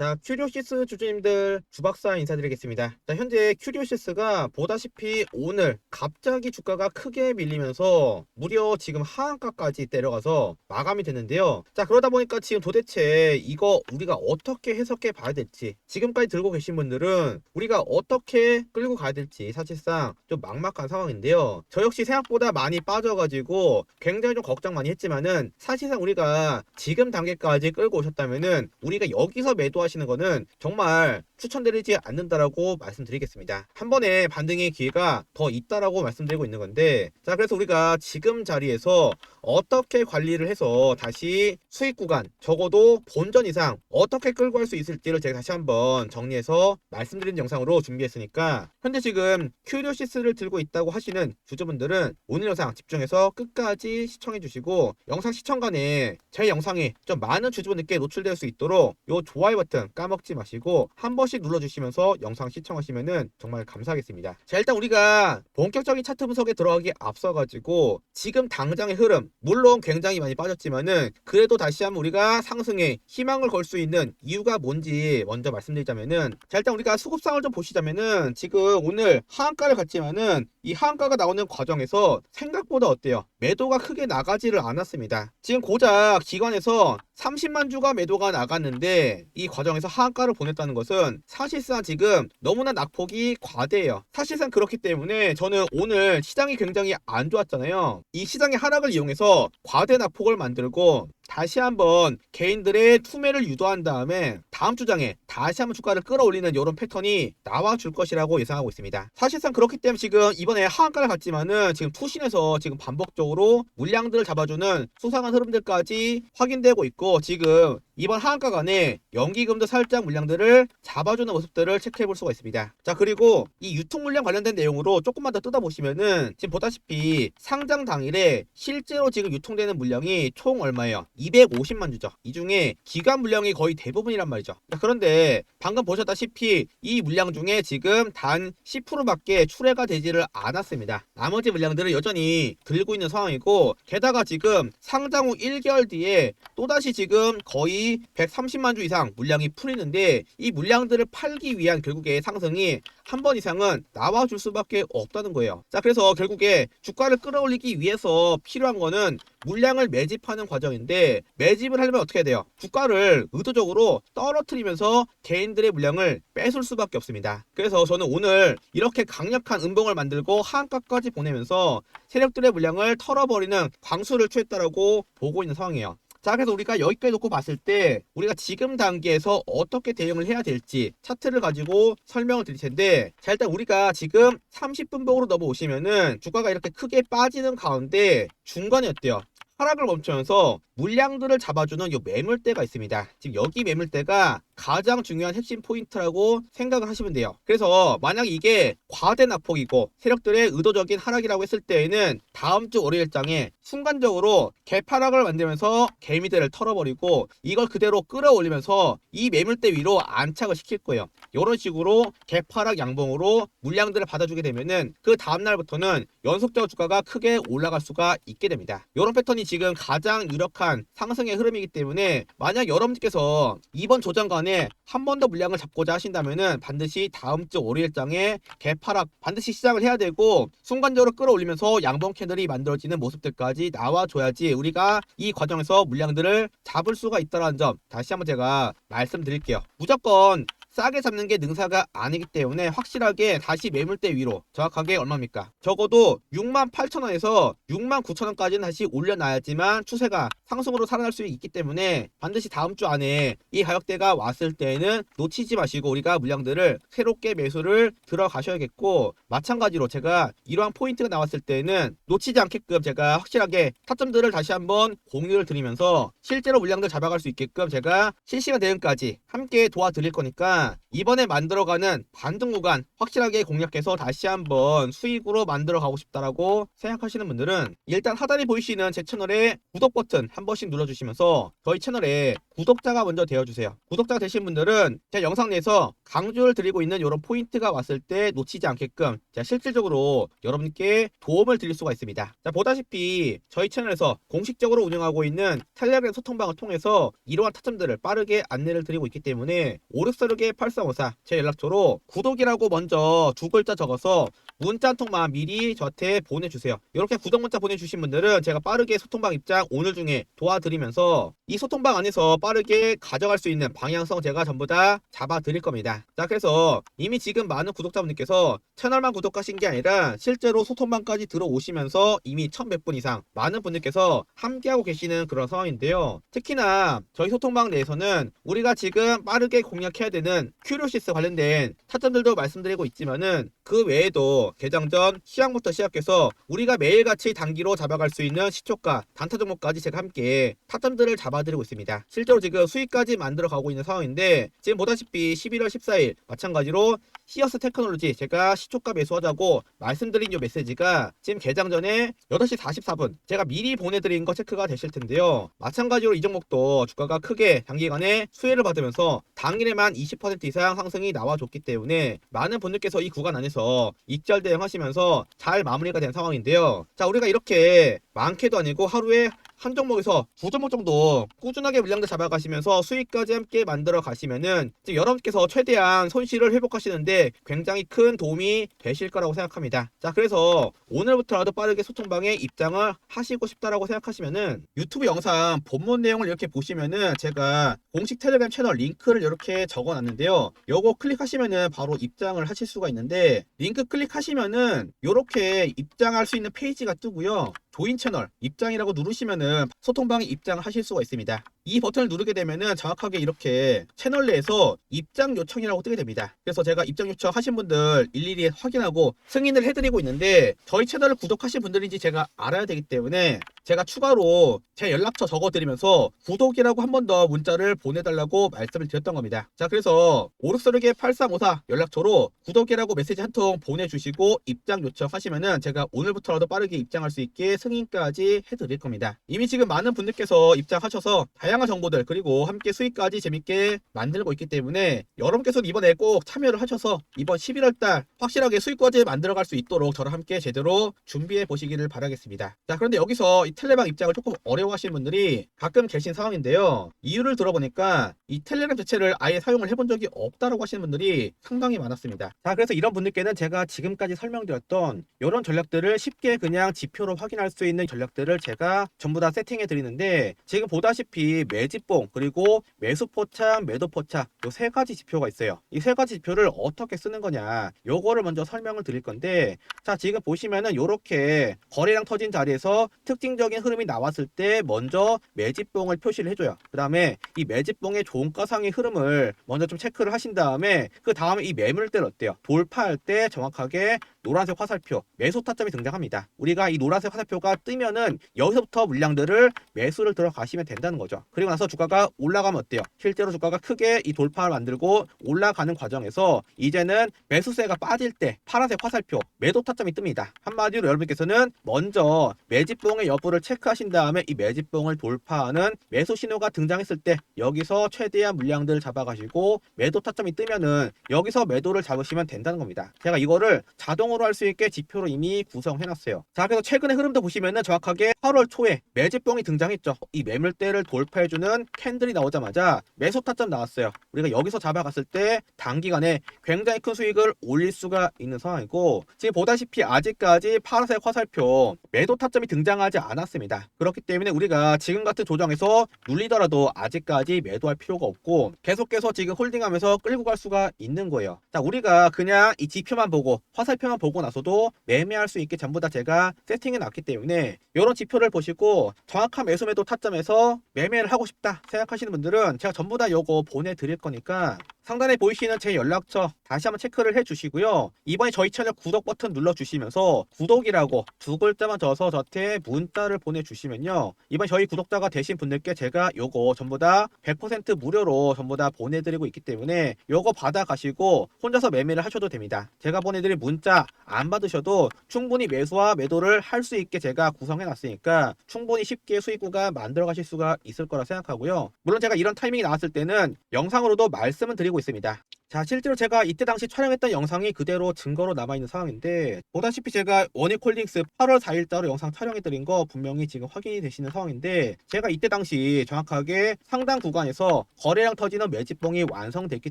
자, 큐리오시스 주주님들 주박사 인사드리겠습니다. 자, 현재 큐리오시스가 보다시피 오늘 갑자기 주가가 크게 밀리면서 무려 지금 하한가까지 내려가서 마감이 됐는데요. 자, 그러다 보니까 지금 도대체 이거 우리가 어떻게 해석해 봐야 될지 지금까지 들고 계신 분들은 우리가 어떻게 끌고 가야 될지 사실상 좀 막막한 상황인데요. 저 역시 생각보다 많이 빠져가지고 굉장히 좀 걱정 많이 했지만은 사실상 우리가 지금 단계까지 끌고 오셨다면은 우리가 여기서 매도하 시는 거는 정말 추천드리지 않는다라고 말씀드리겠습니다. 한 번에 반등의 기회가 더 있다라고 말씀드리고 있는 건데 자 그래서 우리가 지금 자리에서 어떻게 관리를 해서 다시 수익 구간 적어도 본전 이상 어떻게 끌고 갈 수 있을지를 제가 다시 한번 정리해서 말씀드린 영상으로 준비했으니까 현재 지금 큐리오시스를 들고 있다고 하시는 주주분들은 오늘 영상 집중해서 끝까지 시청해 주시고 영상 시청간에 제 영상이 좀 많은 주주분들께 노출될 수 있도록 요 좋아요 버튼 까먹지 마시고 한 번씩 눌러주시면서 영상 시청하시면은 정말 감사하겠습니다. 자 일단 우리가 본격적인 차트 분석에 들어가기 앞서가지고 지금 당장의 흐름 물론 굉장히 많이 빠졌지만은 그래도 다시 한번 우리가 상승에 희망을 걸 수 있는 이유가 뭔지 먼저 말씀드리자면은 자 일단 우리가 수급상을 좀 보시자면은 지금 오늘 하한가를 갔지만은 이 하한가가 나오는 과정에서 생각보다 어때요? 매도가 크게 나가지를 않았습니다. 지금 고작 기관에서 30만 주가 매도가 나갔는데 이 과정에서 하한가를 보냈다는 것은 사실상 지금 너무나 낙폭이 과대해요. 사실상 그렇기 때문에 저는 오늘 시장이 굉장히 안 좋았잖아요. 이 시장의 하락을 이용해서 과대 낙폭을 만들고 다시 한번 개인들의 투매를 유도한 다음에 다음 주장에 다시 한번 주가를 끌어올리는 이런 패턴이 나와줄 것이라고 예상하고 있습니다. 사실상 그렇기 때문에 지금 이번에 하한가를 갔지만은 지금 투신에서 지금 반복적으로 물량들을 잡아주는 수상한 흐름들까지 확인되고 있고 지금 이번 하한가 간에 연기금도 살짝 물량들을 잡아주는 모습들을 체크해 볼 수가 있습니다. 자 그리고 이 유통 물량 관련된 내용으로 조금만 더 뜯어보시면은 지금 보다시피 상장 당일에 실제로 지금 유통되는 물량이 총 얼마예요? 250만 주죠. 이 중에 기간 물량이 거의 대부분이란 말이죠. 자, 그런데 방금 보셨다시피 이 물량 중에 지금 단 10%밖에 출해가 되지를 않았습니다. 나머지 물량들은 여전히 들고 있는 상황이고 게다가 지금 상장 후 1개월 뒤에 또다시 지금 거의 130만 주 이상 물량이 풀리는데 이 물량들을 팔기 위한 결국에 상승이 한 번 이상은 나와줄 수밖에 없다는 거예요. 자, 그래서 결국에 주가를 끌어올리기 위해서 필요한 거는 물량을 매집하는 과정인데 매집을 하려면 어떻게 해야 돼요? 주가를 의도적으로 떨어뜨리면서 개인들의 물량을 뺏을 수밖에 없습니다. 그래서 저는 오늘 이렇게 강력한 음봉을 만들고 하한가까지 보내면서 세력들의 물량을 털어버리는 광수를 취했다라고 보고 있는 상황이에요. 자, 그래서 우리가 여기까지 놓고 봤을 때 우리가 지금 단계에서 어떻게 대응을 해야 될지 차트를 가지고 설명을 드릴 텐데 자, 일단 우리가 지금 30분봉으로 넘어오시면은 주가가 이렇게 크게 빠지는 가운데 중간에 어때요? 하락을 멈추면서 물량들을 잡아주는 요 매물대가 있습니다. 지금 여기 매물대가 가장 중요한 핵심 포인트라고 생각을 하시면 돼요. 그래서 만약 이게 과대 낙폭이고 세력들의 의도적인 하락이라고 했을 때에는 다음 주 월요일장에 순간적으로 개파락을 만들면서 개미들을 털어버리고 이걸 그대로 끌어올리면서 이 매물대 위로 안착을 시킬 거예요. 이런 식으로 개파락 양봉으로 물량들을 받아주게 되면은 그 다음 날부터는 연속적으로 주가가 크게 올라갈 수가 있게 됩니다. 이런 패턴이 지금 가장 유력한 상승의 흐름이기 때문에 만약 여러분께서 이번 조정간에 한 번 더 물량을 잡고자 하신다면은 반드시 다음 주 월요일장에 개파락 반드시 시작을 해야 되고 순간적으로 끌어올리면서 양봉 캔들이 만들어지는 모습들까지 나와줘야지 우리가 이 과정에서 물량들을 잡을 수가 있다는 점 다시 한번 제가 말씀드릴게요. 무조건 싸게 잡는 게 능사가 아니기 때문에 확실하게 다시 매물대 위로 정확하게 얼마입니까? 적어도 6만 8천 원에서 6만 9천 원까지는 다시 올려놔야지만 추세가 상승으로 살아날 수 있기 때문에 반드시 다음 주 안에 이 가격대가 왔을 때에는 놓치지 마시고 우리가 물량들을 새롭게 매수를 들어가셔야겠고 마찬가지로 제가 이러한 포인트가 나왔을 때는 놓치지 않게끔 제가 확실하게 타점들을 다시 한번 공유를 드리면서 실제로 물량들 잡아갈 수 있게끔 제가 실시간 대응까지 함께 도와드릴 거니까 이번에 만들어가는 반등 구간 확실하게 공략해서 다시 한번 수익으로 만들어 가고 싶다라고 생각하시는 분들은 일단 하단에 보이시는 제 채널의 구독 버튼 한 번씩 눌러주시면서 저희 채널에 구독자가 먼저 되어주세요. 구독자가 되신 분들은 제 영상 내에서 강조를 드리고 있는 이런 포인트가 왔을 때 놓치지 않게끔 제가 실질적으로 여러분께 도움을 드릴 수가 있습니다. 자, 보다시피 저희 채널에서 공식적으로 운영하고 있는 텔레그램 소통방을 통해서 이러한 타점들을 빠르게 안내를 드리고 있기 때문에 5646의 8354제 연락처로 구독이라고 먼저 두 글자 적어서 문자 한 통만 미리 저한테 보내주세요. 이렇게 구독 문자 보내주신 분들은 제가 빠르게 소통방 입장 오늘 중에 도와드리면서 이 소통방 안에서 빠르게 가져갈 수 있는 방향성 제가 전부 다 잡아드릴 겁니다. 자, 그래서 이미 지금 많은 구독자분들께서 채널만 구독하신 게 아니라 실제로 소통방까지 들어오시면서 이미 1100분 이상 많은 분들께서 함께하고 계시는 그런 상황인데요. 특히나 저희 소통방 내에서는 우리가 지금 빠르게 공략해야 되는 큐리오시스 관련된 타점들도 말씀드리고 있지만은 그 외에도 개장 전 시황부터 시작해서 우리가 매일같이 단기로 잡아갈 수 있는 시초가 단타 종목까지 제가 함께 타점들을 잡아드리고 있습니다. 실제로 지금 수익까지 만들어 가고 있는 상황인데 지금 보다시피 11월 14일 마찬가지로 히어스 테크놀로지 제가 시초가 매수하자고 말씀드린 이 메시지가 지금 개장 전에 8시 44분 제가 미리 보내드린 거 체크가 되실 텐데요. 마찬가지로 이 종목도 주가가 크게 단기간에 수혜를 받으면서 당일에만 20% 이상 상승이 나와줬기 때문에 많은 분들께서 이 구간 안에서 익절 대응하시면서 잘 마무리가 된 상황인데요. 자 우리가 이렇게 많게도 아니고 하루에 한 종목에서 두 종목 정도 꾸준하게 물량들 잡아가시면서 수익까지 함께 만들어 가시면은 여러분께서 최대한 손실을 회복하시는데 굉장히 큰 도움이 되실 거라고 생각합니다. 자, 그래서 오늘부터라도 빠르게 소통방에 입장을 하시고 싶다라고 생각하시면은 유튜브 영상 본문 내용을 이렇게 보시면은 제가 공식 텔레그램 채널 링크를 이렇게 적어 놨는데요. 요거 클릭하시면은 바로 입장을 하실 수가 있는데 링크 클릭하시면은 요렇게 입장할 수 있는 페이지가 뜨고요. 조인 채널 입장이라고 누르시면은 소통방에 입장을 하실 수가 있습니다. 이 버튼을 누르게 되면은 정확하게 이렇게 채널 내에서 입장 요청이라고 뜨게 됩니다. 그래서 제가 입장 요청 하신 분들 일일이 확인하고 승인을 해드리고 있는데 저희 채널을 구독하신 분들인지 제가 알아야 되기 때문에 제가 추가로 제 연락처 적어드리면서 구독이라고 한 번 더 문자를 보내달라고 말씀을 드렸던 겁니다. 자 그래서 오르스르게 8354 연락처로 구독이라고 메시지 한 통 보내주시고 입장 요청하시면은 제가 오늘부터라도 빠르게 입장할 수 있게 승인까지 해드릴 겁니다. 이미 지금 많은 분들께서 입장하셔서 다양 한 정보들 그리고 함께 수익까지 재밌게 만들고 있기 때문에 여러분께서 이번에 꼭 참여를 하셔서 이번 11월달 확실하게 수익까지 만들어갈 수 있도록 저랑 함께 제대로 준비해 보시기를 바라겠습니다. 자 그런데 여기서 이 텔레방 입장을 조금 어려워하시는 분들이 가끔 계신 상황인데요. 이유를 들어보니까 이 텔레gram 자체를 아예 사용을 해본 적이 없다라고 하시는 분들이 상당히 많았습니다. 자 그래서 이런 분들께는 제가 지금까지 설명드렸던 이런 전략들을 쉽게 그냥 지표로 확인할 수 있는 전략들을 제가 전부 다 세팅해 드리는데 지금 보다시피 매집봉 그리고 매수 포착 매도 포착 요세 가지 지표가 있어요. 이 세 가지 지표를 어떻게 쓰는 거냐 요거를 먼저 설명을 드릴 건데 자 지금 보시면은 요렇게 거래량 터진 자리에서 특징적인 흐름이 나왔을 때 먼저 매집봉을 표시를 해줘요. 그 다음에 이 매집봉의 종가상의 흐름을 먼저 좀 체크를 하신 다음에 그 다음에 이 매물대를 어때요? 돌파할 때 정확하게 노란색 화살표 매수 타점이 등장합니다. 우리가 이 노란색 화살표가 뜨면은 여기서부터 물량들을 매수를 들어가시면 된다는 거죠. 그리고 나서 주가가 올라가면 어때요? 실제로 주가가 크게 이 돌파를 만들고 올라가는 과정에서 이제는 매수세가 빠질 때 파란색 화살표 매도 타점이 뜹니다. 한마디로 여러분께서는 먼저 매집봉의 여부를 체크하신 다음에 이 매집봉을 돌파하는 매수 신호가 등장했을 때 여기서 최대한 물량들을 잡아가시고 매도 타점이 뜨면은 여기서 매도를 잡으시면 된다는 겁니다. 제가 이거를 자동 으로 할 수 있게 지표로 이미 구성해놨어요. 자 그래서 최근의 흐름도 보시면은 정확하게 8월 초에 매집봉이 등장했죠. 이 매물대를 돌파해주는 캔들이 나오자마자 매수 타점 나왔어요. 우리가 여기서 잡아갔을 때 단기간에 굉장히 큰 수익을 올릴 수가 있는 상황이고 지금 보다시피 아직까지 파란색 화살표 매도 타점이 등장하지 않았습니다. 그렇기 때문에 우리가 지금 같은 조정에서 눌리더라도 아직까지 매도할 필요가 없고 계속해서 지금 홀딩하면서 끌고 갈 수가 있는 거예요. 자 우리가 그냥 이 지표만 보고 화살표만 보고 나서도 매매할 수 있게 전부 다 제가 세팅해 놨기 때문에 이런 지표를 보시고 정확한 매수 매도 타점에서 매매를 하고 싶다 생각하시는 분들은 제가 전부 다 요거 보내드릴 거니까 상단에 보이시는 제 연락처 다시 한번 체크를 해주시고요. 이번에 저희 채널 구독 버튼 눌러주시면서 구독이라고 두 글자만 적어서 저한테 문자를 보내주시면요. 이번 저희 구독자가 되신 분들께 제가 요거 전부 다 100% 무료로 전부 다 보내드리고 있기 때문에 요거 받아가시고 혼자서 매매를 하셔도 됩니다. 제가 보내드린 문자 안 받으셔도 충분히 매수와 매도를 할 수 있게 제가 구성해 놨으니까 충분히 쉽게 수익 구간 만들어 가실 수가 있을 거라 생각하고요. 물론 제가 이런 타이밍이 나왔을 때는 영상으로도 말씀을 드리고 있습니다. 자, 실제로 제가 이때 당시 촬영했던 영상이 그대로 증거로 남아있는 상황인데, 보다시피 제가 원익홀딩스 8월 4일자로 영상 촬영해드린 거 분명히 지금 확인이 되시는 상황인데, 제가 이때 당시 정확하게 상당 구간에서 거래량 터지는 매집봉이 완성됐기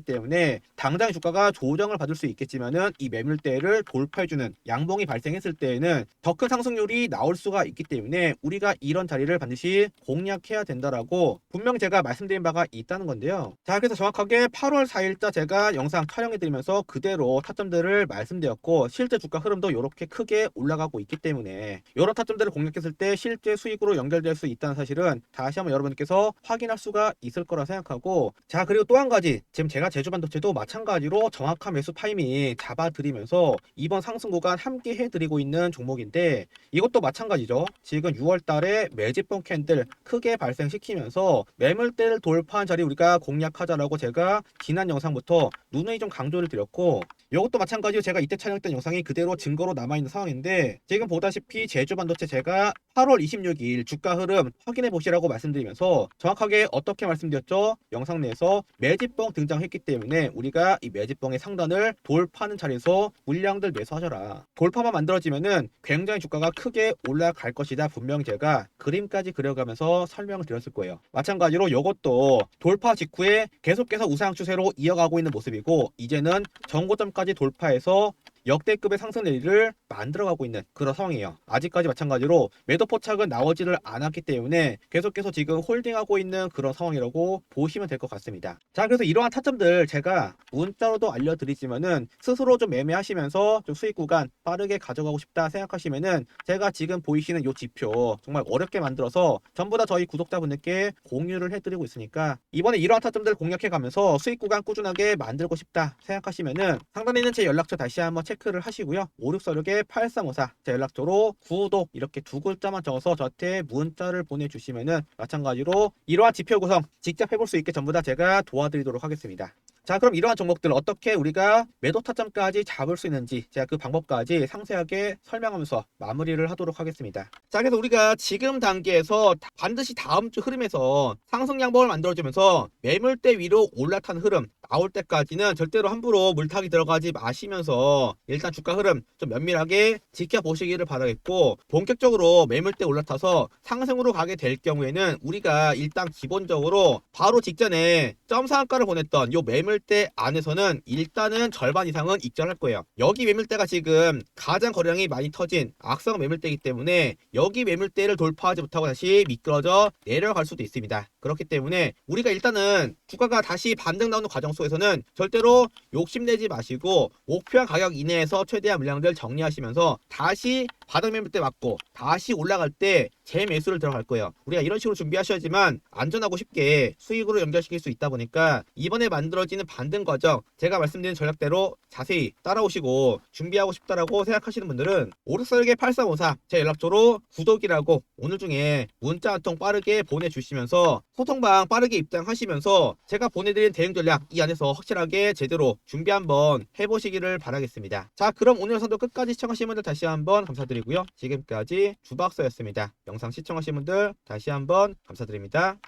때문에, 당장 주가가 조정을 받을 수 있겠지만은, 이 매물대를 돌파해주는 양봉이 발생했을 때에는 더 큰 상승률이 나올 수가 있기 때문에, 우리가 이런 자리를 반드시 공략해야 된다라고 분명 제가 말씀드린 바가 있다는 건데요. 자, 그래서 정확하게 8월 4일자 제가 영상 촬영해드리면서 그대로 타점들을 말씀드렸고 실제 주가 흐름도 이렇게 크게 올라가고 있기 때문에 이런 타점들을 공략했을 때 실제 수익으로 연결될 수 있다는 사실은 다시 한번 여러분께서 확인할 수가 있을 거라 생각하고 자 그리고 또 한 가지. 지금 제가 제주 반도체도 마찬가지로 정확한 매수 타이밍 잡아드리면서 이번 상승 구간 함께 해드리고 있는 종목인데 이것도 마찬가지죠. 지금 6월 달에 매집봉 캔들 크게 발생시키면서 매물대를 돌파한 자리 우리가 공략하자라고 제가 지난 영상부터 누누이 좀 강조를 드렸고 이것도 마찬가지로 제가 이때 촬영했던 영상이 그대로 증거로 남아있는 상황인데 지금 보다시피 제주 반도체 제가 8월 26일 주가 흐름 확인해 보시라고 말씀드리면서 정확하게 어떻게 말씀드렸죠? 영상 내에서 매집봉 등장했기 때문에 우리가 이 매집봉의 상단을 돌파하는 자리에서 물량들 매수하셔라. 돌파만 만들어지면은 굉장히 주가가 크게 올라갈 것이다. 분명 제가 그림까지 그려가면서 설명을 드렸을 거예요. 마찬가지로 이것도 돌파 직후에 계속해서 우상 추세로 이어가고 있는 모습이고 이제는 전고점까지 돌파해서 역대급의 상승 내리를 만들어가고 있는 그런 상황이에요. 아직까지 마찬가지로 매도 포착은 나오지를 않았기 때문에 계속해서 지금 홀딩하고 있는 그런 상황이라고 보시면 될 것 같습니다. 자, 그래서 이러한 타점들 제가 문자로도 알려드리지만은 스스로 좀 매매하시면서 좀 수익 구간 빠르게 가져가고 싶다 생각하시면은 제가 지금 보이시는 요 지표 정말 어렵게 만들어서 전부 다 저희 구독자분들께 공유를 해드리고 있으니까 이번에 이러한 타점들 공략해가면서 수익 구간 꾸준하게 만들고 싶다 생각하시면은 상단에 있는 제 연락처 다시 한번 체크 를 하시고요. 5646에 8354 제 연락처로 구독 이렇게 두 글자만 적어서 저한테 문자를 보내주시면은 마찬가지로 이러한 지표 구성 직접 해볼 수 있게 전부 다 제가 도와드리도록 하겠습니다. 자 그럼 이러한 종목들 어떻게 우리가 매도 타점까지 잡을 수 있는지 제가 그 방법까지 상세하게 설명하면서 마무리를 하도록 하겠습니다. 자 그래서 우리가 지금 단계에서 다- 반드시 다음 주 흐름에서 상승 양봉을 만들어주면서 매물대 위로 올라탄 흐름 나올 때까지는 절대로 함부로 물타기 들어가지 마시면서 일단 주가 흐름 좀 면밀하게 지켜보시기를 바라겠고 본격적으로 매물대 올라타서 상승으로 가게 될 경우에는 우리가 일단 기본적으로 바로 직전에 점상한가를 보냈던 요 매물 대 안에서는 일단은 절반 이상은 익절할 거예요. 여기 매물대가 지금 가장 거래량이 많이 터진 악성 매물대이기 때문에 여기 매물대를 돌파하지 못하고 다시 미끄러져 내려갈 수도 있습니다. 그렇기 때문에 우리가 일단은 주가가 다시 반등 나오는 과정 속에서는 절대로 욕심내지 마시고 목표한 가격 이내에서 최대한 물량들 정리하시면서 다시 바닥 매물대 맞고 다시 올라갈 때 재매수를 들어갈 거예요. 우리가 이런 식으로 준비하셔야지만 안전하고 쉽게 수익으로 연결시킬 수 있다 보니까 이번에 만들어지는 반등 과정 제가 말씀드린 전략대로 자세히 따라오시고 준비하고 싶다라고 생각하시는 분들은 오르설계 8354 제 연락처로 구독이라고 오늘 중에 문자 한 통 빠르게 보내주시면서 소통방 빠르게 입장하시면서 제가 보내드린 대응 전략 이 안에서 확실하게 제대로 준비 한번 해보시기를 바라겠습니다. 자 그럼 오늘 영상도 끝까지 시청하신 분들 다시 한번 감사드리고요. 지금까지 주박사였습니다. 영상 시청하신 분들 다시 한번 감사드립니다.